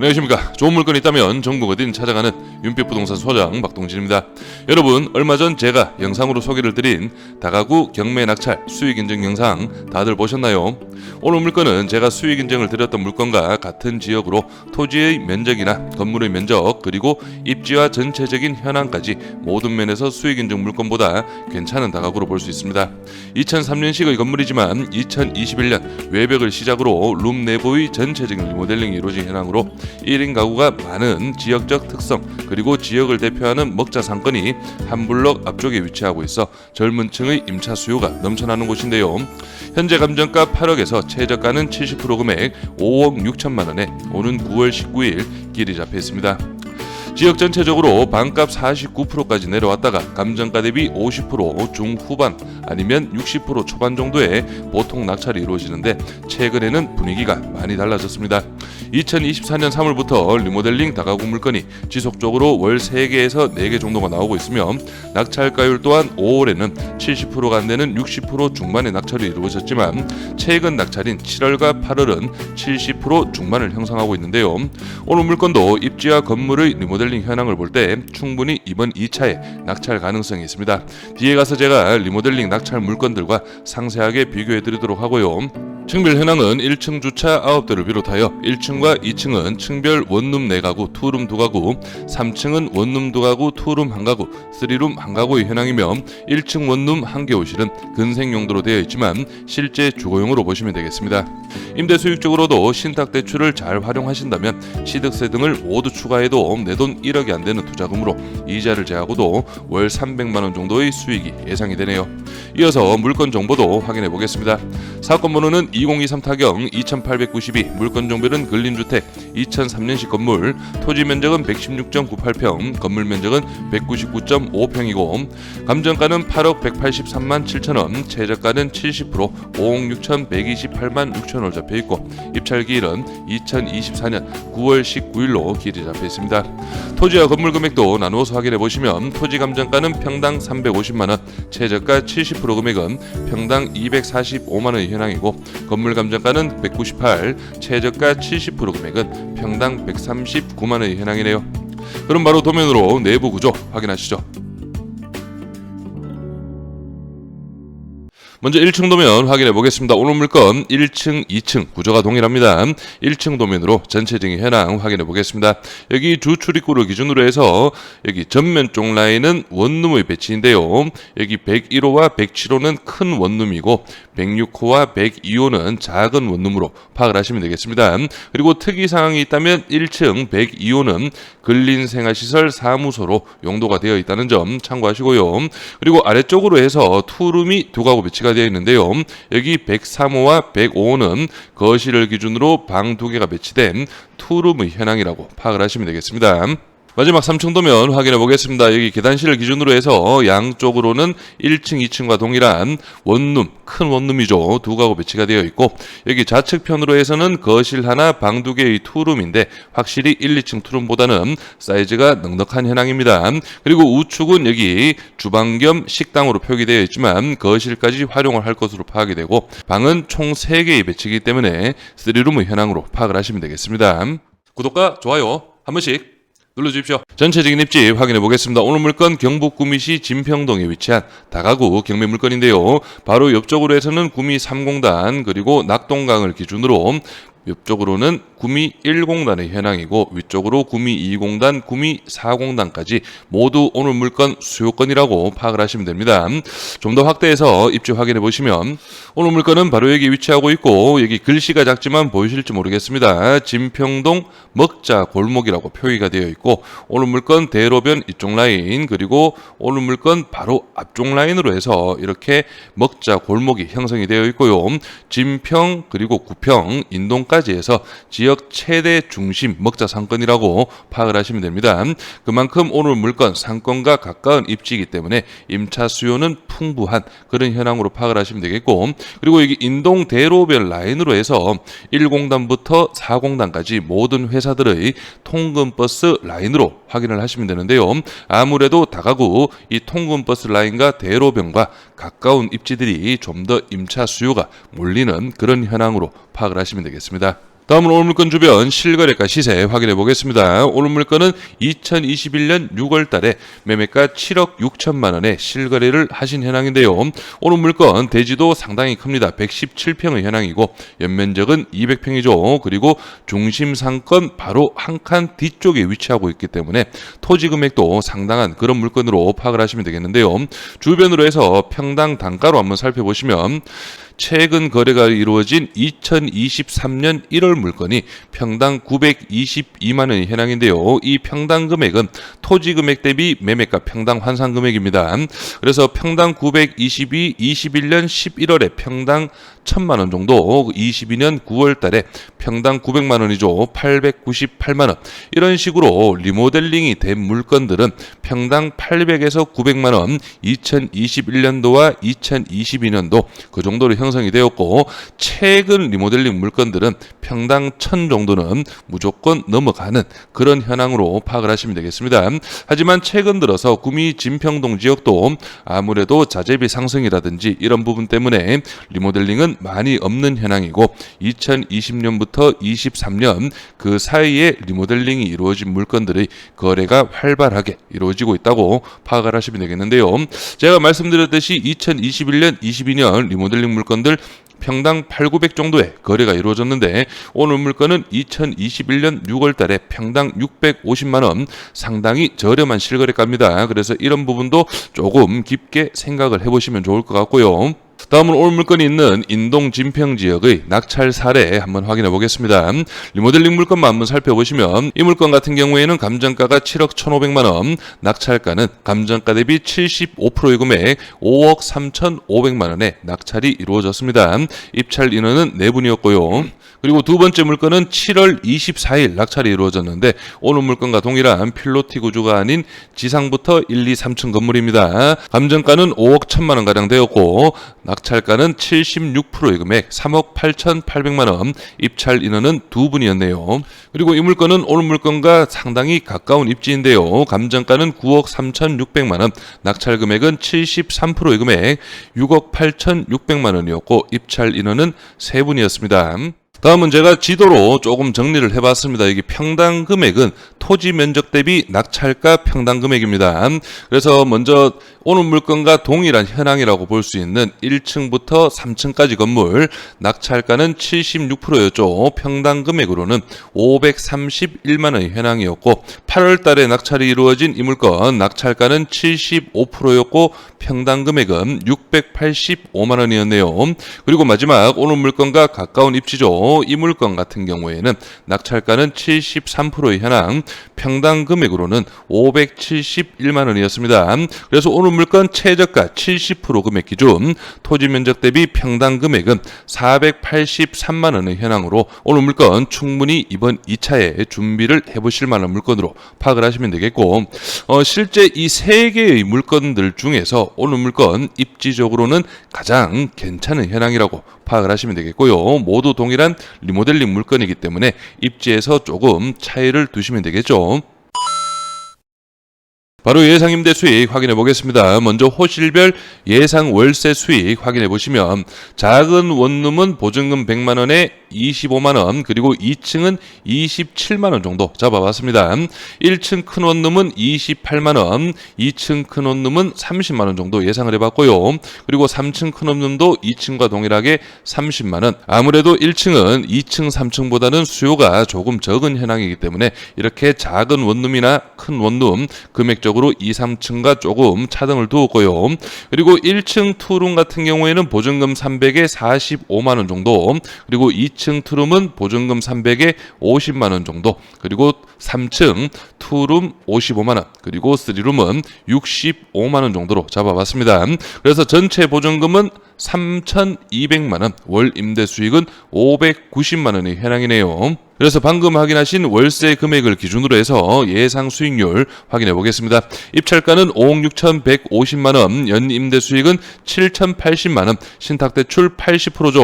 안녕하십니까. 좋은 물건 있다면 전국 어딘 찾아가는 윤빛 부동산 소장 박동진입니다. 여러분 얼마 전 제가 영상으로 소개를 드린 다가구 경매 낙찰 수익 인증 영상 다들 보셨나요? 오늘 물건은 제가 수익 인증을 드렸던 물건과 같은 지역으로 토지의 면적이나 건물의 면적 그리고 입지와 전체적인 현황까지 모든 면에서 수익 인증 물건보다 괜찮은 다가구로 볼 수 있습니다. 2003년식의 건물이지만 2021년 외벽을 시작으로 룸 내부의 전체적인 리모델링이 이루어진 현황으로 1인 가구가 많은 지역적 특성 그리고 지역을 대표하는 먹자 상권이 한 블럭 앞쪽에 위치하고 있어 젊은 층의 임차 수요가 넘쳐나는 곳인데요. 현재 감정가 8억에서 최저가는 70% 금액 5억 6천만 원에 오는 9월 19일 길이 잡혀 있습니다. 지역 전체적으로 반값 49%까지 내려왔다가 감정가 대비 50% 중후반 아니면 60% 초반 정도의 보통 낙찰이 이루어지는데 최근에는 분위기가 많이 달라졌습니다. 2024년 3월부터 리모델링 다가구 물건이 지속적으로 월 3개에서 4개 정도가 나오고 있으며 낙찰가율 또한 5월에는 70%가 안 되는 60% 중반의 낙찰이 이루어졌지만 최근 낙찰인 7월과 8월은 70% 중반을 형성하고 있는데요. 오늘 물건도 입지와 건물의 리모델링 현황을 볼 때 충분히 이번 2차에 낙찰 가능성이 있습니다. 뒤에 가서 제가 리모델링 낙찰 물건들과 상세하게 비교해 드리도록 하고요. 층별 현황은 1층 주차 9대를 비롯하여 1층과 2층은 층별 원룸 4가구, 투룸 2가구, 3층은 원룸 2가구, 투룸 1가구, 3룸 1가구의 현황이며 1층 원룸 1개 호실은 근생 용도로 되어 있지만 실제 주거용으로 보시면 되겠습니다. 임대 수익적으로도 신탁 대출을 잘 활용하신다면 취득세 등을 모두 추가해도 내 돈 1억이 안 되는 투자금으로 이자를 제하고도 월 300만 원 정도의 수익이 예상이 되네요. 이어서 물건 정보도 확인해 보겠습니다. 사건 번호는 2023 타경 2892 물건 종별은 근린주택 2003년식 건물 토지 면적은 116.98평 건물 면적은 199.5평이고 감정가는 8억 183만 7천원 최저가는 70% 5억 6,128만 6천원 잡혀 있고 입찰 기일은 2024년 9월 19일로 길이 잡혀 있습니다. 토지와 건물 금액도 나누어서 확인해 보시면 토지 감정가는 평당 350만 원, 최저가 70% 금액은 평당 245만 원의 현황이고 건물 감정가는 198, 최저가 70% 금액은 평당 139만 원의 현황이네요. 그럼 바로 도면으로 내부 구조 확인하시죠. 먼저 1층 도면 확인해 보겠습니다. 오늘 물건 1층, 2층 구조가 동일합니다. 1층 도면으로 전체적인 현황 확인해 보겠습니다. 여기 주 출입구를 기준으로 해서 여기 전면 쪽 라인은 원룸의 배치인데요. 여기 101호와 107호는 큰 원룸이고 106호와 102호는 작은 원룸으로 파악을 하시면 되겠습니다. 그리고 특이 사항이 있다면 1층 102호는 근린생활시설 사무소로 용도가 되어 있다는 점 참고하시고요. 그리고 아래쪽으로 해서 투룸이 두 가구 배치가 되어 있는데요. 여기 103호와 105호는 거실을 기준으로 방 두 개가 배치된 투룸의 현황이라고 파악을 하시면 되겠습니다. 마지막 3층 도면 확인해 보겠습니다. 여기 계단실을 기준으로 해서 양쪽으로는 1층, 2층과 동일한 원룸, 큰 원룸이죠. 두 가구 배치가 되어 있고 여기 좌측편으로 해서는 거실 하나, 방 두 개의 투룸인데 확실히 1, 2층 투룸보다는 사이즈가 넉넉한 현황입니다. 그리고 우측은 여기 주방 겸 식당으로 표기되어 있지만 거실까지 활용을 할 것으로 파악이 되고 방은 총 3개의 배치이기 때문에 3룸의 현황으로 파악을 하시면 되겠습니다. 구독과 좋아요 한 번씩 눌러주십시오. 전체적인 입지 확인해 보겠습니다. 오늘 물건 경북 구미시 진평동에 위치한 다가구 경매 물건인데요. 바로 옆쪽으로 해서는 구미 3공단 그리고 낙동강을 기준으로 옆쪽으로는 구미 1공단의 현황이고 위쪽으로 구미 2공단, 구미 4공단까지 모두 오늘 물건 수요건이라고 파악을 하시면 됩니다. 좀 더 확대해서 입지 확인해 보시면 오늘 물건은 바로 여기 위치하고 있고 여기 글씨가 작지만 보이실지 모르겠습니다. 진평동 먹자 골목이라고 표기가 되어 있고 오늘 물건 대로변 이쪽 라인 그리고 오늘 물건 바로 앞쪽 라인으로 해서 이렇게 먹자 골목이 형성이 되어 있고요. 진평 그리고 구평 인동까지 해서 지역 최대 중심 먹자 상권이라고 파악을 하시면 됩니다. 그만큼 오늘 물건 상권과 가까운 입지이기 때문에 임차 수요는 풍부한 그런 현황으로 파악을 하시면 되겠고 그리고 여기 인동 대로변 라인으로 해서 1공단부터 4공단까지 모든 회사들의 통근버스 라인으로 확인을 하시면 되는데요. 아무래도 다가구 이 통근버스 라인과 대로변과 가까운 입지들이 좀 더 임차 수요가 몰리는 그런 현황으로 파악을 하시면 되겠습니다. 다음은 오늘 물건 주변 실거래가 시세 확인해 보겠습니다. 오늘 물건은 2021년 6월 달에 매매가 7억 6천만 원에 실거래를 하신 현황인데요. 오늘 물건 대지도 상당히 큽니다. 117평의 현황이고 연면적은 200평이죠. 그리고 중심 상권 바로 한 칸 뒤쪽에 위치하고 있기 때문에 토지 금액도 상당한 그런 물건으로 파악을 하시면 되겠는데요. 주변으로 해서 평당 단가로 한번 살펴보시면 최근 거래가 이루어진 2023년 1월 물건이 평당 922만 원이 현황인데요. 이 평당 금액은 토지 금액 대비 매매가 평당 환산 금액입니다. 그래서 평당 922, 21년 11월에 평당 1000만 원 정도, 22년 9월 달에 평당 900만 원이죠. 898만 원. 이런 식으로 리모델링이 된 물건들은 평당 800에서 900만 원, 2021년도와 2022년도 그 정도로 형 성이 되었고 최근 리모델링 물건들은 평당 1000 정도는 무조건 넘어가는 그런 현황으로 파악을 하시면 되겠습니다. 하지만 최근 들어서 구미 진평동 지역도 아무래도 자재비 상승이라든지 이런 부분 때문에 리모델링은 많이 없는 현황이고 2020년부터 23년 그 사이에 리모델링이 이루어진 물건들의 거래가 활발하게 이루어지고 있다고 파악을 하시면 되겠는데요. 제가 말씀드렸듯이 2021년, 22년 리모델링 물건 들 평당 8, 900 정도의 거래가 이루어졌는데 오늘 물건은 2021년 6월 달에 평당 650만 원 상당히 저렴한 실거래가입니다. 그래서 이런 부분도 조금 깊게 생각을 해보시면 좋을 것 같고요. 다음은 오늘 물건이 있는 인동 진평 지역의 낙찰 사례 한번 확인해 보겠습니다. 리모델링 물건만 한번 살펴보시면 이 물건 같은 경우에는 감정가가 7억 1,500만 원, 낙찰가는 감정가 대비 75%의 금액 5억 3,500만 원에 낙찰이 이루어졌습니다. 입찰 인원은 4분이었고요. 그리고 두 번째 물건은 7월 24일 낙찰이 이루어졌는데 오늘 물건과 동일한 필로티 구조가 아닌 지상부터 1, 2, 3층 건물입니다. 감정가는 5억 1천만 원 가량 되었고 낙찰가는 76%의 금액 3억 8,800만 원, 입찰 인원은 두 분이었네요. 그리고 이 물건은 오늘 물건과 상당히 가까운 입지인데요. 감정가는 9억 3,600만 원, 낙찰 금액은 73%의 금액 6억 8,600만 원이었고 입찰 인원은 세 분이었습니다. 다음은 제가 지도로 조금 정리를 해봤습니다. 여기 평당 금액은 토지 면적 대비 낙찰가 평당 금액입니다. 그래서 먼저 오늘 물건과 동일한 현황이라고 볼 수 있는 1층부터 3층까지 건물 낙찰가는 76%였죠. 평당 금액으로는 531만 원의 현황이었고 8월 달에 낙찰이 이루어진 이 물건 낙찰가는 75%였고 평당 금액은 685만 원이었네요. 그리고 마지막 오늘 물건과 가까운 입지죠. 이 물건 같은 경우에는 낙찰가는 73%의 현황, 평당 금액으로는 571만 원이었습니다. 그래서 오늘 물건 최저가 70% 금액 기준 토지 면적 대비 평당 금액은 483만 원의 현황으로 오늘 물건 충분히 이번 2차에 준비를 해보실 만한 물건으로 파악을 하시면 되겠고 어, 실제 이 세 개의 물건들 중에서 오늘 물건 입지적으로는 가장 괜찮은 현황이라고 파악을 하시면 되겠고요. 모두 동일한 리모델링 물건이기 때문에 입지에서 조금 차이를 두시면 되겠죠. 바로 예상 임대 수익 확인해 보겠습니다. 먼저 호실별 예상 월세 수익 확인해 보시면 작은 원룸은 보증금 100만 원에 25만 원, 그리고 2층은 27만 원 정도 잡아봤습니다. 1층 큰 원룸은 28만 원, 2층 큰 원룸은 30만 원 정도 예상을 해봤고요. 그리고 3층 큰 원룸도 2층과 동일하게 30만 원. 아무래도 1층은 2층, 3층보다는 수요가 조금 적은 현황이기 때문에 이렇게 작은 원룸이나 큰 원룸 금액적으로 2, 3층과 조금 차등을 두었고요. 그리고 1층 투룸 같은 경우에는 보증금 300에 45만 원 정도, 그리고 2층 투룸은 보증금 300에 50만 원 정도, 그리고 3층 투룸 55만 원, 그리고 3룸은 65만 원 정도로 잡아봤습니다. 그래서 전체 보증금은 3,200만 원, 월 임대 수익은 590만 원의 현황이네요. 그래서 방금 확인하신 월세 금액을 기준으로 해서 예상 수익률 확인해 보겠습니다. 입찰가는 5억 6,150만 원, 연 임대 수익은 7,080만 원, 신탁 대출 80%죠.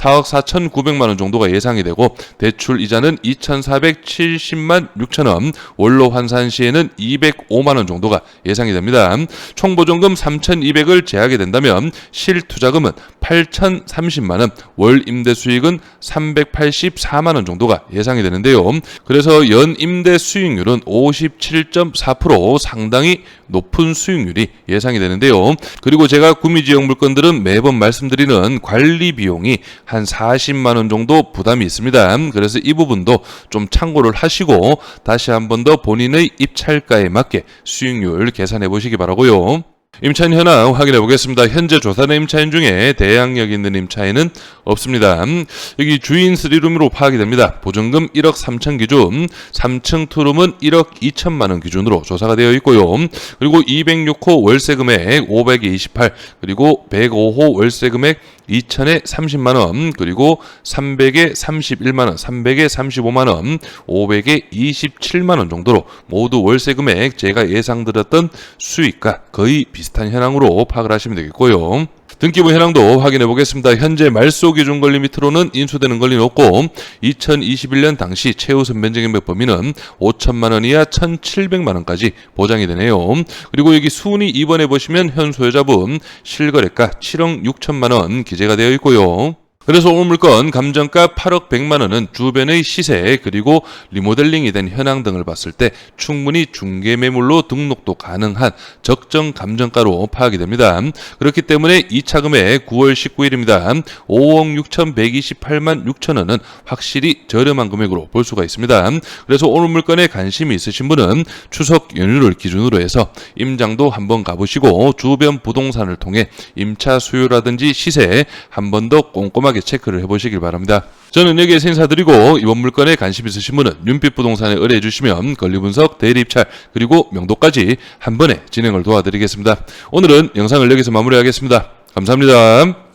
4억 4,900만 원 정도가 예상이 되고 대출 이자는 2,470만 6천 원, 원로 환산 시에는 205만 원 정도가 예상이 됩니다. 총 보증금 3,200을 제하게 된다면 실 투자금은 8,030만 원, 월 임대 수익은 384만 원 정도가 예상이 되는데요. 그래서 연 임대 수익률은 57.4% 상당히 높은 수익률이 예상이 되는데요. 그리고 제가 구미 지역 물건들은 매번 말씀드리는 관리 비용이 한 40만 원 정도 부담이 있습니다. 그래서 이 부분도 좀 참고를 하시고 다시 한 번 더 본인의 입찰가에 맞게 수익률 계산해 보시기 바라고요. 임차인 현황 확인해 보겠습니다. 현재 조사된 임차인 중에 대항력 있는 임차인은 없습니다. 음, 여기 주인 3룸으로 파악이 됩니다. 보증금 1억 3천 기준, 3층 투룸은 1억 2천만 원 기준으로 조사가 되어 있고요. 그리고 206호 월세 금액 528, 그리고 105호 월세 금액 2천에 30만 원, 그리고 300에 31만 원, 300에 35만 원, 500에 27만 원 정도로 모두 월세 금액 제가 예상드렸던 수익과 거의 비슷 한 현황으로 파악을 하시면 되겠고요. 등기부 현황도 확인해 보겠습니다. 현재 말소 기준 권리 밑으로는 인수되는 권리는 없고 2021년 당시 최우선 변제금액 범위는 5천만 원 이하 1,700만 원까지 보장이 되네요. 그리고 여기 순위 2번에 보시면 현 소유자분 실거래가 7억 6천만 원 기재가 되어 있고요. 그래서 오늘 물건 감정가 8억 100만 원은 주변의 시세 그리고 리모델링이 된 현황 등을 봤을 때 충분히 중개 매물로 등록도 가능한 적정 감정가로 파악이 됩니다. 그렇기 때문에 2차 금액 9월 19일입니다. 5억 6,128만 6천 원은 확실히 저렴한 금액으로 볼 수가 있습니다. 그래서 오늘 물건에 관심이 있으신 분은 추석 연휴를 기준으로 해서 임장도 한번 가보시고 주변 부동산을 통해 임차 수요라든지 시세 한번 더 꼼꼼하게 체크를 해보시길 바랍니다. 저는 여기에서 인사드리고 이번 물건에 관심 있으신 분은 윤빛 부동산에 의뢰해 주시면 권리 분석, 대리 입찰 그리고 명도까지 한 번에 진행을 도와드리겠습니다. 오늘은 영상을 여기서 마무리하겠습니다. 감사합니다.